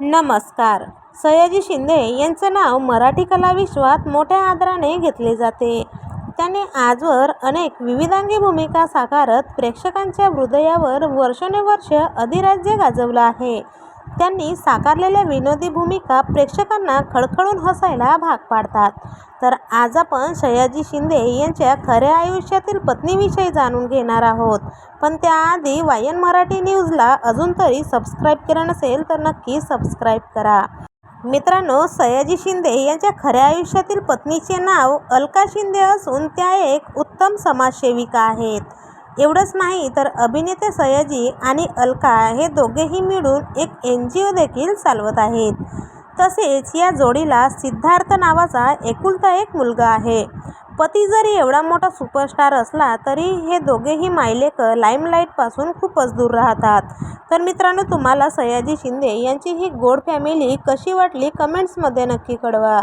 नमस्कार. सयाजी शिंदे यांचं नाव मराठी कलाविश्वात मोठ्या आदराने घेतले जाते. त्यांनी आजवर अनेक विविधांगी भूमिका साकारत प्रेक्षकांच्या हृदयावर वर्षानुवर्ष अधिराज्य गाजवलं आहे. त्यांनी साकारलेल्या विनोदी भूमिका प्रेक्षकांना खळखळून हसायला भाग पाडतात. तर आज आपण सयाजी शिंदे यांच्या खऱ्या आयुष्यातील पत्नीविषयी जाणून घेणार आहोत. पण त्याआधी वायन मराठी न्यूजला अजून तरी सबस्क्राईब केलं नसेल तर नक्की सबस्क्राईब करा. मित्रांनो सयाजी शिंदे यांच्या खऱ्या आयुष्यातील पत्नीचे नाव अलका शिंदे असून त्या एक उत्तम समाजसेविका आहेत. एवढंच नाही तर अभिनेते सयाजी आणि अलका हे दोघेही मिळून एक एन जी ओ देखील चालवत आहेत. तसेच या जोडीला सिद्धार्थ नावाचा एकुलता एक मुलगा आहे. पती जरी एवढा मोठा सुपरस्टार असला तरी हे दोघेही मायलेक लाईमलाईटपासून खूपच दूर राहतात. तर मित्रांनो तुम्हाला सयाजी शिंदे यांची ही गोड फॅमिली कशी वाटली कमेंट्समध्ये नक्की कळवा.